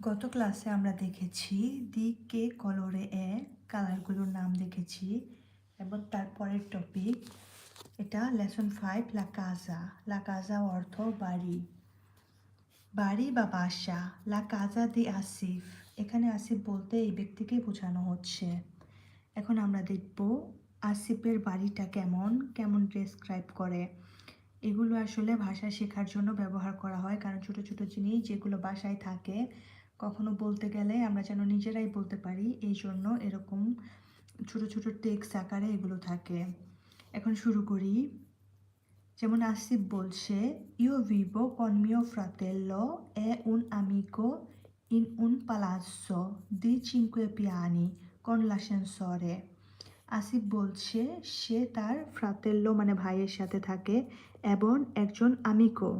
গত ক্লাসে আমরা দেখেছি দি কে কলরে এ কালারগুলোর নাম দেখেছি এবং তারপরের টপিক এটা লেসন ফাইভ লা কাজা লা কাজা অর্থ বাড়ি। বাড়ি বা বাসা লা কাজা দি আসিফ। এখানে আসিফ বলতে এই ব্যক্তিকে বোঝানো হচ্ছে। এখন আমরা দেখব আসিফের বাড়িটা কেমন কেমন ডেসক্রাইব করে। এগুলো আসলে ভাষা শেখার জন্য ব্যবহার করা হয়, কারণ ছোট ছোট জিনিস যেগুলো বাসায় থাকে কখনো বলতে গেলে আমরা যেন নিজেরাই বলতে পারি, এই জন্য এরকম ছোট ছোট টেক্স আকারে এগুলো থাকে। এখন শুরু করি। যেমন আসিফ বলছে ইও ভিভো con mio এ উন আমিকো, ইন উন un দি di পিয়ানি con l'ascensore আসিফ বলছে, সে তার ফ্রাতেল্লো মানে ভাইয়ের সাথে থাকে এবং একজন আমিকো,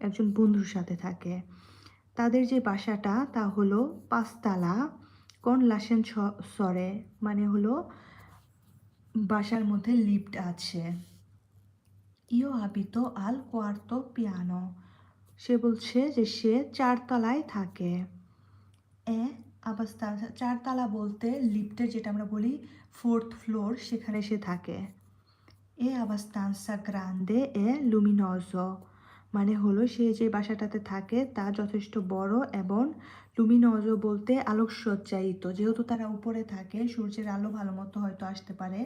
একজন বন্ধুর সাথে থাকে। তাদের যে বাসাটা, তা হলো পাঁচতলা, কোন লাসেন সরে মানে হলো বাসার মধ্যে লিফট আছে। ইও হাবিতো আল কোয়ার্তো পিয়ানো। সে বলছে যে সে চারতলায় থাকে। এ আবাস্তা চারতলা বলতে লিফটের যেটা আমরা বলি ফোর্থ ফ্লোর, সেখানে সে থাকে। এ আবাস্তানসা গ্রান্দে এ লুমিনোজো। মানে হলো সে যে বাসাটাতে থাকে তা যথেষ্ট বড় এবং লুমিনোজো বলতে আলোকসজ্জায়িত। যেহেতু তারা উপরে থাকে, সূর্যের আলো ভালো মতো হয়তো আসতে পারে।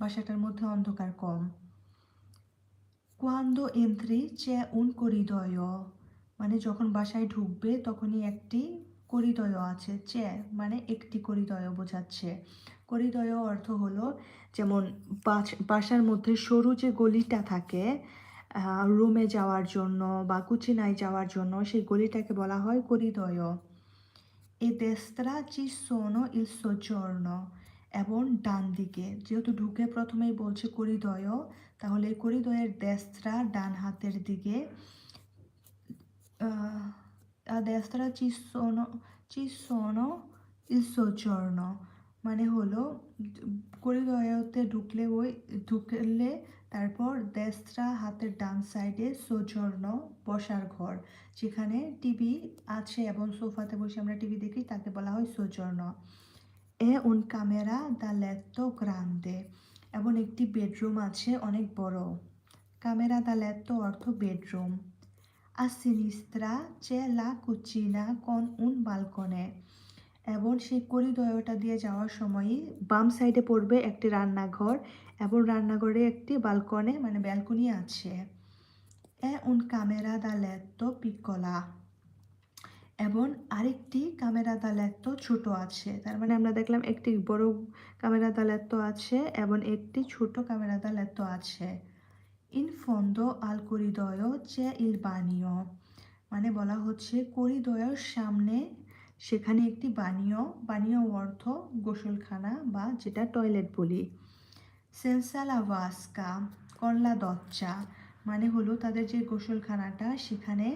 বাসাটার মধ্যে অন্ধকার কম। কোয়ান্দো এন্ত্রি চে উন করিদয়। মানে যখন বাসায় ঢুকবে তখনই একটি করিদয় আছে। চে মানে একটি করিদয় বোঝাচ্ছে। করিদয় অর্থ হলো যেমন বাসার মধ্যে সরু যে গলিটা থাকে রুমে যাওয়ার জন্য বা কুচিনায় যাওয়ার জন্য সেই গলিটাকে বলা হয় করিদয় এ দেস্ত্রা চি সোনো ইল সোজর্ণ এবং ডান দিকে, যেহেতু ঢুকে প্রথমেই বলছে করিদয় তাহলে করিদয়ের দেস্ত্রা ডান হাতের দিকে দেস্তরা দেস্ত্রা চিসোনো চিসোনো ইল সোজর্ণ মানে হলো করিদয়তে ঢুকলে ওই, ঢুকলে তারপর দেস্ত্রা হাতের ডান সাইডে সোজর্ণ বসার ঘর, যেখানে টিভি আছে এবং সোফাতে বসে আমরা টিভি দেখি, তাকে বলা হয় সোজর্ণ এ উন ক্যামেরা দা লেত্তো গ্রান্দে, এবং একটি বেডরুম আছে অনেক বড়। ক্যামেরা দা লেত্তো অর্থ bedroom. a sinistra c'è la cucina con un balcone এবং সেই করিডোরটা দিয়ে যাওয়ার সময়ই বাম সাইডে পড়বে একটি রান্নাঘর এবং রান্নাঘরে একটি বালকনে মানে ব্যালকনি আছে। এ উন ক্যামেরা দা লেত্তো পিকলা। এবং আরেকটি ক্যামেরা দা লেত্তো ছোট আছে। তার মানে আমরা দেখলাম একটি বড় ক্যামেরা দা লেত্তো আছে এবং একটি ছোট ক্যামেরা দা লেত্তো আছে। ইন ফন্দো আল করিদয় চে ইল বানিও মানে বলা হচ্ছে করিদয়ের সামনে সেখানে একটি বানিও বানিও অর্থ গোসলখানা বা যেটা টয়লেট বলি। সেন্সালা ভাস্কা কল্লা দচ্চা মানে হলো তাদের যে গোসলখানাটা সেখানে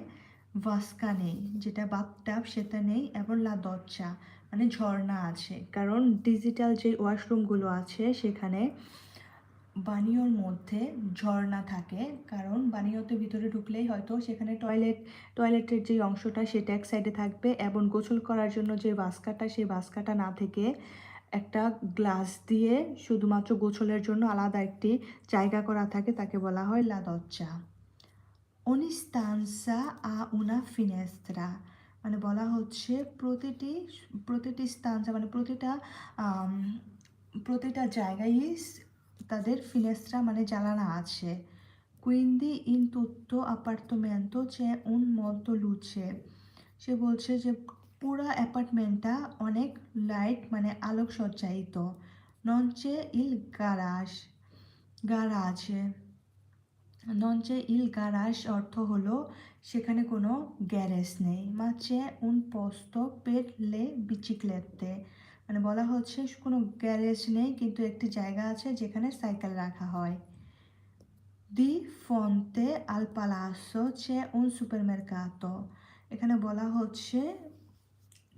ভাস্কা নেই, যেটা বাথটাব সেটা নেই এবং লা দচ্চা মানে ঝর্ণা আছে। কারণ ডিজিটাল যে ওয়াশরুমগুলো আছে সেখানে বানিওর মধ্যে ঝর্ণা থাকে। কারণ বানিওতে ভিতরে ঢুকলেই হয়তো সেখানে টয়লেট টয়লেটের যে অংশটা সেটা এক সাইডে থাকবে এবং গোসল করার জন্য যে বাস্কাটা, সেই বাস্কাটা না থেকে একটা গ্লাস দিয়ে শুধুমাত্র গোসলের জন্য আলাদা একটি জায়গা করা থাকে, তাকে বলা হয় লাদচ্চা অনিস্তানসা আ উনা ফিনেস্ত্রা মানে বলা হচ্ছে প্রতিটি প্রতিটি স্তানসা মানে প্রতিটা প্রতিটা জায়গায় তাদের ফিনেস্ত্রা মানে জ্বালানা আছে। কুইন্দি ইন তুত্তো আপার্টমেন্টো চে উন মলতো লুচে সে বলছে যে পুরা অ্যাপার্টমেন্টটা অনেক লাইট মানে আলোক সজ্জায়িত নঞ্চে ইল গারাজ গারাজ নঞ্চে ইল গারাজ অর্থ হলো সেখানে কোনো গ্যারেজ নেই। মাছে উন পোস্ত পেট লে বিচিক্লেতে মানে বলা হচ্ছে কোনো গ্যারেজ নেই, কিন্তু একটি জায়গা আছে যেখানে সাইকেল রাখা হয়। দি ফন্তে আল পালাসো চে উন সুপারমার্কাতো। এখানে বলা হচ্ছে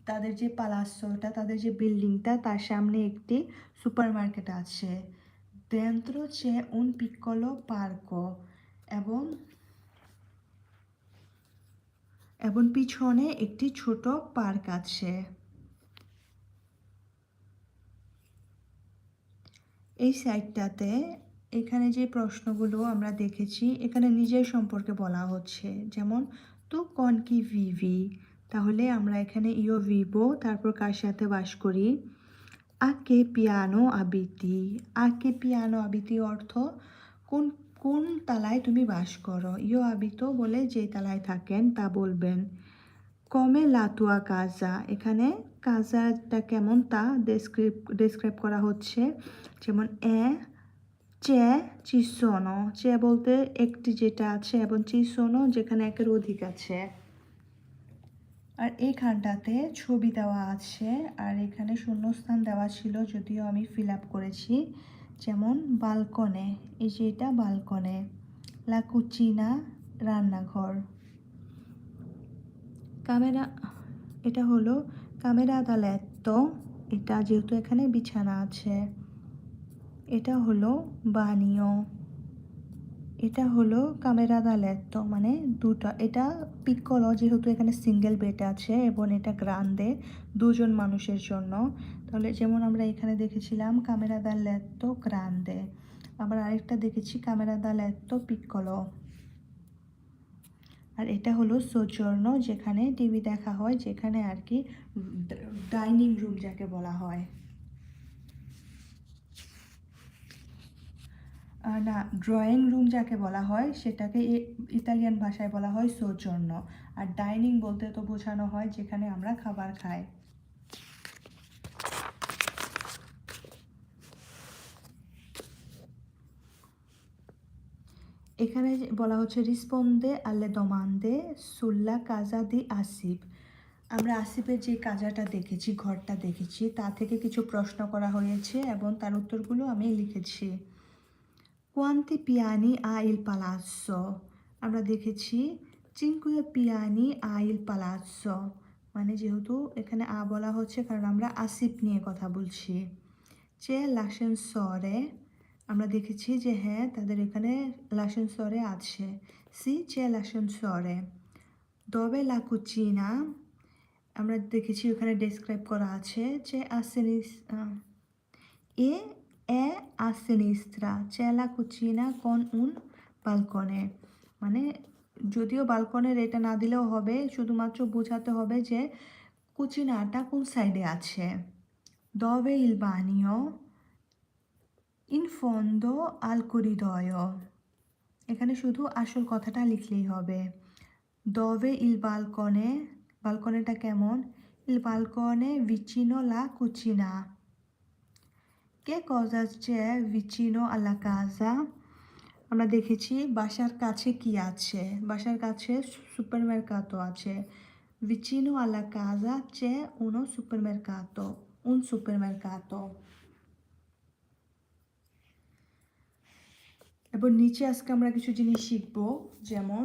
তাদের যে পালাসোটা, তাদের যে বিল্ডিংটা, তার সামনে একটি সুপার মার্কেট আছে। dentro চে উন পিকলো parco এবং এবং পিছনে একটি ছোট পার্ক আছে। এই সাইডটাতে এখানে যে প্রশ্নগুলো আমরা দেখেছি, এখানে নিজের সম্পর্কে বলা হচ্ছে। যেমন, তু কন কি ভিভি? তাহলে আমরা এখানে ইও ভিভো, তারপর কার সাথে বাস করি? আকে পিয়ানো আবিতি আকে পিয়ানো আবিতি অর্থ, কোন কোন তালায় তুমি বাস করো? ইও আবিতো বলে যে তালায় থাকেন তা বলবেন। কমে লাতুয়া কাজা। এখানে কাজাটা কেমন তা ডেসক্রিপ ডেসক্রাইব করা হচ্ছে। যেমন, এ, চে, চিসোনো। চে বলতে একটি যেটা আছে এবং চিসোনো যেখানে একের অধিক আছে। আর এইখানটাতে ছবি দেওয়া আছে আর এখানে শূন্যস্থান দেওয়া ছিল যদিও আমি ফিল আপ করেছি। যেমন, বালকনে। এই যে এটা বালকনে। লা কুচিনা, রান্নাঘর। ক্যামেরা, এটা হলো ক্যামেরা দা লেত্তো এটা যেহেতু এখানে বিছানা আছে, এটা হলো বানিও। এটা হলো ক্যামেরা দা লেত্তো মানে দুটো, এটা পিকলো যেহেতু এখানে সিঙ্গেল বেড আছে এবং এটা গ্রান্দে দুজন মানুষের জন্য। তাহলে যেমন আমরা এখানে দেখেছিলাম ক্যামেরা দা লেত্তো গ্রান্দে আবার আরেকটা দেখেছি ক্যামেরা দা লেত্তো পিকলো আর এটা হলো সোজর্ণ যেখানে টিভি দেখা হয়, যেখানে আর কি ডাইনিং রুম যাকে বলা হয়। না ড্রয়িং রুম যাকে বলা হয়, সেটাকে ইতালিয়ান ভাষায় বলা হয় সৌজন্য আর ডাইনিং বলতে তো বোঝানো হয়, যেখানে আমরা খাবার খাই। এখানে বলা হচ্ছে রিসপন্দে আলে দমান্দে সুল্লা কাজা দি আসিফ আমরা আসিফের যে কাজাটা দেখেছি, ঘরটা দেখেছি, তা থেকে কিছু প্রশ্ন করা হয়েছে এবং তার উত্তরগুলো আমি লিখেছি। কোয়ান্তি পিয়ানি আ ইল পালাসো। আমরা দেখেছি, চিনকুয়ে পিয়ানি আ ইল পালাসো। মানে যেহেতু এখানে আ বলা হচ্ছে, কারণ আমরা আসিফ নিয়ে কথা বলছি। চে লাসেন সরে আমরা দেখেছি যে হ্যাঁ তাদের এখানে লাসেন সরে আছে। সি চে লাসেন সরে দবে লা কুচিনা আমরা দেখেছি ওখানে ডেসক্রাইব করা আছে যে আসেনিস এ এ c'è la cucina con un balcone মানে যদিও বালকনের এটা না দিলেও হবে, শুধুমাত্র বোঝাতে হবে যে কুচিনাটা কোন সাইডে আছে। dove il in fondo al corridoio এখানে শুধু আসল কথাটা লিখলেই হবে dove il balcone বালকনেটা কেমন il balcone vicino la cucina কে c'è vicino alla casa আমরা দেখেছি বাসার কাছে কি আছে বাসার কাছে সুপারমার্কাতো আছে vicino alla casa c'è uno supermercato un supermercato এবার নিচে আজকে আমরা কিছু জিনিস শিখব, যেমন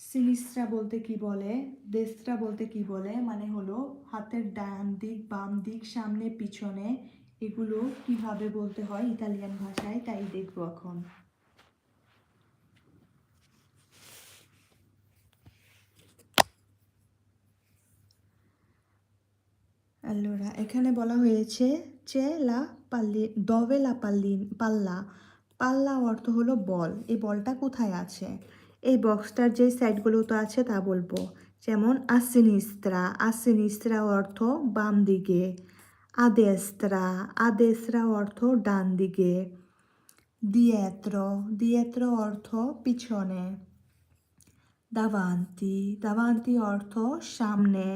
সিনিস্ট্রা বলতে কি বলে, দেস্ত্রা বলতে কি বলে মানে হলো হাতের ডান দিক, বাম দিক, সামনে, পিছনে, এগুলো কীভাবে বলতে হয় ইতালিয়ান ভাষায়, তাই দেখব এখন। allora এখানে বলা হয়েছে, চে লা পাল্লি দবে লা পাল্লি, পাল্লা। পাল্লা অর্থ হলো বল। এই বলটা কোথায় আছে? এই বক্সটার যে সাইডগুলো তো আছে তা বলব। যেমন আসিনিস্ত্রা আসিনিস্ত্রা অর্থ বাম দিকে। আদেস্ত্রা। আদেস্ত্রা অর্থ ডান দিকে। দিয়েত্র। দিয়েত্র অর্থ পিছনে। দাভান্তি দাভান্তি অর্থ সামনে।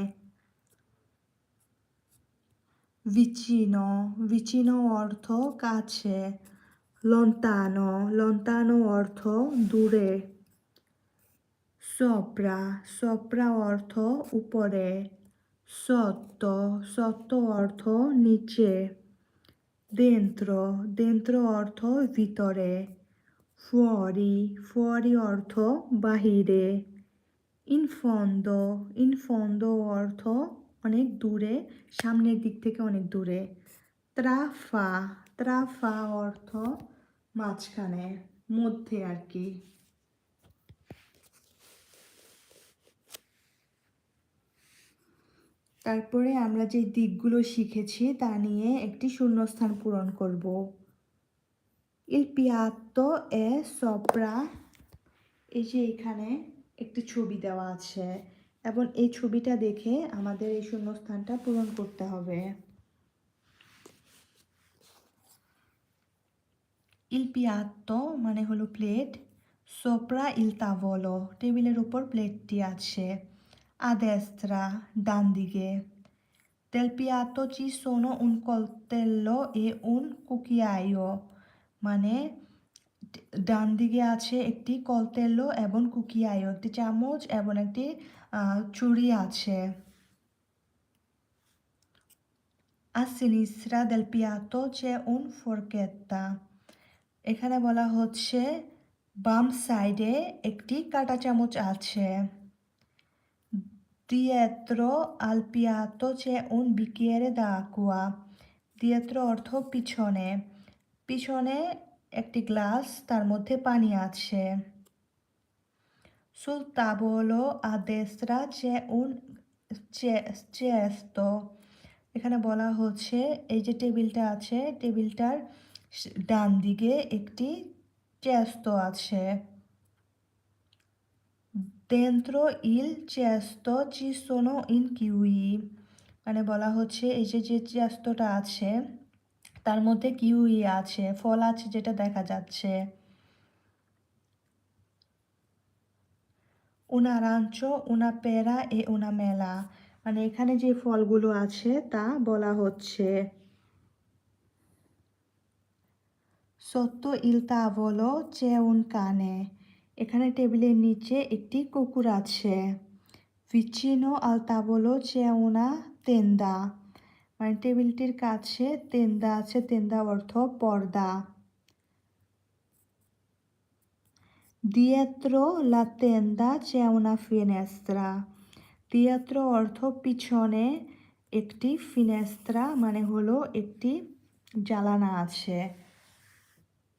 vicino vicino অর্থ কাছে। Lontano lontano অর্থ দূরে sopra sopra অর্থ উপরে sotto sotto অর্থ নিচে dentro dentro অর্থ ভিতরে fuori fuori অর্থ বাহিরে in fondo in fondo অর্থ অনেক দূরে সামনের দিক থেকে অনেক দূরে ত্রাফা ত্রাফা অর্থ মাঝখানে, মধ্যে আর কি তারপরে আমরা যে দিকগুলো শিখেছি তা নিয়ে একটি শূন্যস্থান পূরণ করব। ইল পিয়াত্তো, এ, সপ্রা, এই যে এখানে একটি ছবি দেওয়া আছে, এবং এই ছবিটা দেখে আমাদের এই শূন্যস্থানটা পূরণ করতে হবে। ইল পিয়াত্তো মানে হলো প্লেট সোপ্রা ইল তাভলো টেবিলের উপর প্লেটটি আছে। আদেস্ত্রা ডান দিকে। Del piatto ci sono un coltello e un cucchiaio মানে ডান দিকে আছে একটি কলতেল্লো এবং কুকিয়াইও একটি চামচ এবং একটি ছুরি আছে। A sinistra del piatto c'è un forchetta এখানে বলা হচ্ছে, বাম সাইডে একটি কাঁটা চামচ আছে। Dietro al চে উন un দা d'acqua. দিয়েত্র অর্থ পিছনে। পিছনে একটি গ্লাস, তার মধ্যে পানি আছে। tavolo a destra c'è un ce- এখানে বলা হচ্ছে, এই যে টেবিলটা আছে, টেবিলটার ডান দিকে একটি চেস্তো আছে। Dentro il cesto ci sono কিউই মানে বলা হচ্ছে এই যে যে চেস্তটা আছে, তার মধ্যে কিউই আছে, ফল আছে যেটা দেখা যাচ্ছে। un arancio উনা pera এ উনা মেলা মানে এখানে যে ফলগুলো আছে তা বলা হচ্ছে। Sotto il tavolo c'è un cane এখানে টেবিলের নিচে একটি কুকুর আছে al tavolo c'è una tenda মানে টেবিলটির কাছে তেন্দা আছে তেন্দা অর্থ পর্দা la tenda c'è una finestra Dietro অর্থ পিছনে একটি ফিনেস্ত্রা মানে হলো একটি জ্বালানা আছে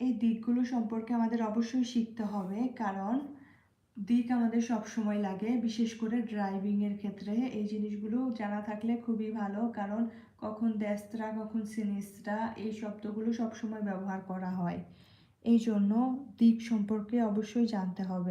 এই দিকগুলো সম্পর্কে আমাদের অবশ্যই শিখতে হবে, কারণ দিক আমাদের সব সময় লাগে, বিশেষ করে ড্রাইভিংয়ের ক্ষেত্রে। এই জিনিসগুলো জানা থাকলে খুবই ভালো, কারণ কখন দেস্ত্রা কখন সিনিস্ত্রা এই শব্দগুলো সব সময় ব্যবহার করা হয়। এই জন্য দিক সম্পর্কে অবশ্যই জানতে হবে।